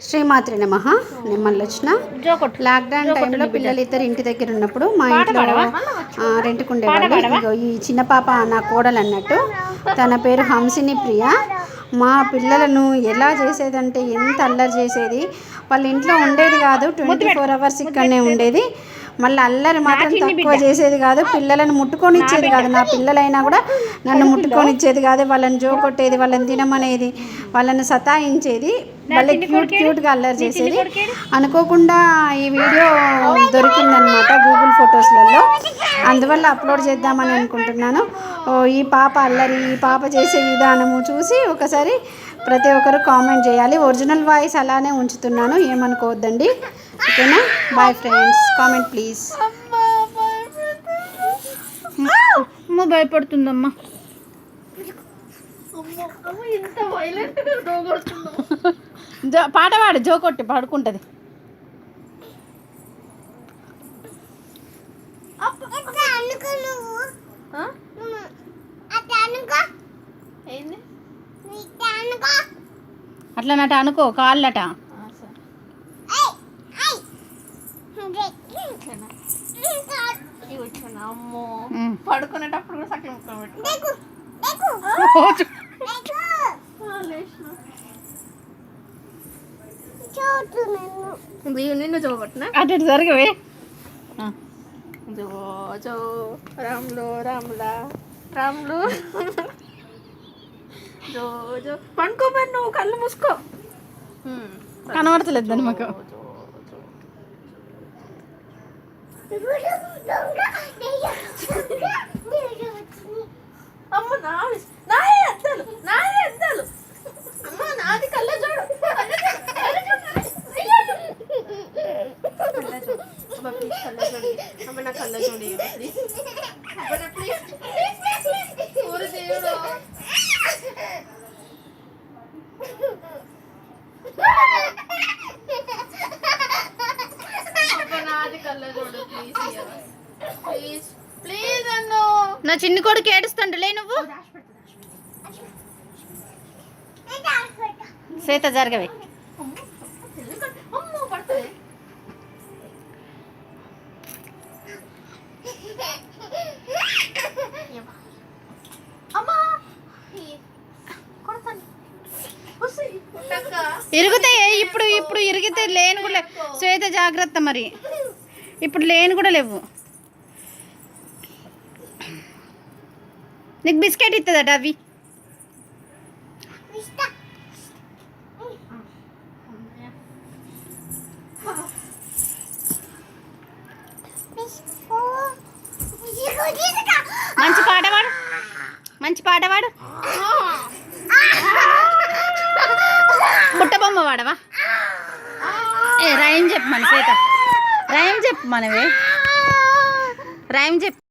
శ్రీమాత్రి నమ. వచ్చిన జోకొట్టు. లాక్డౌన్ టైంలో పిల్లలు ఇద్దరు ఇంటి దగ్గర ఉన్నప్పుడు మా ఇంట్లో ఆ, రెంట్కు ఉండేవాళ్ళు ఇగో ఈ చిన్న పాప నా కోడలు అన్నట్టు తన పేరు హంసిని ప్రియ. మా పిల్లలను ఎలా చేసేదంటే ఎంత అల్లరి చేసేది. వాళ్ళ ఇంట్లో ఉండేది కాదు ట్వంటీ ఫోర్ అవర్స్ ఇక్కడనే ఉండేది. మళ్ళీ అల్లరి మాత్రం తక్కువ చేసేది కాదు పిల్లలను ముట్టుకొని ఇచ్చేది కాదు. నా పిల్లలైనా కూడా నన్ను ముట్టుకొని ఇచ్చేది కాదు వాళ్ళని జో కొట్టేది వాళ్ళని తినమనేది వాళ్ళని సతాయించేది మళ్ళీ క్యూట్ క్యూట్గా అల్లరి చేసేది. అనుకోకుండా ఈ వీడియో దొరికిందనమాట గూగుల్ ఫొటోస్లలో. అందువల్ల అప్లోడ్ చేద్దామని అనుకుంటున్నాను. ఈ పాప అల్లరి ఈ పాప చేసే విధానము చూసి ఒకసారి ప్రతి ఒక్కరు కామెంట్ చేయాలి. ఒరిజినల్ వాయిస్ అలానే ఉంచుతున్నాను ఏమనుకోవద్దండి. ఓకేనా? బాయ్ ఫ్రెండ్స్ కామెంట్ ప్లీజ్ అమ్మ భయపడుతుందమ్మా. జో పాట పాడు జో కొట్టి పడుకుంటుంది. అట్లా నట అనుకో కాళ్ళట. అమ్మో. పడుకునేటప్పుడు కూడా సకలం నిన్ను. చూపట్నా అటు జరగవే. జో జో రాములు రాములా. రాములు. జో జో. పండుకోమని నువ్వు కళ్ళు మూసుకో. హ్మ్. కనబడతలేదు దాని మాకు జో, జో. అమ్మ నాది నాయే అద్దాలు నాయే అద్దాలు. అమ్మ నాది కళ్ళ చూడు. అమ్మ ప్లీజ్ కళ్ళ చూడు అమ్మ నా కళ్ళ చూడు ప్లీజ్ అమ్మ నా ప్లీజ్ నాది కళ్ళ చూడు ప్లీజ్ ప్లీజ్ ప్లీజ్ అన్ను. నా చిన్ని కొడుకు ఏడుస్తుండలే నువ్వు. శ్వేత జరగవే. ఇరుగుతాయి ఇప్పుడు ఇప్పుడు ఇరిగితే లేని కూడా. లే- శ్వేత జాగ్రత్త మరి. ఇప్పుడు లేని కూడా లేవు. నీకు బిస్కెట్ ఇస్తుందట అవి? మంచి పాట పాడు. మంచి పాట పాడు. బుట్టబొమ్మ వాడవా ఏ రైమ్ చెప్పు మన రైమ్ చెప్పు మనవే. రైమ్ చెప్పు.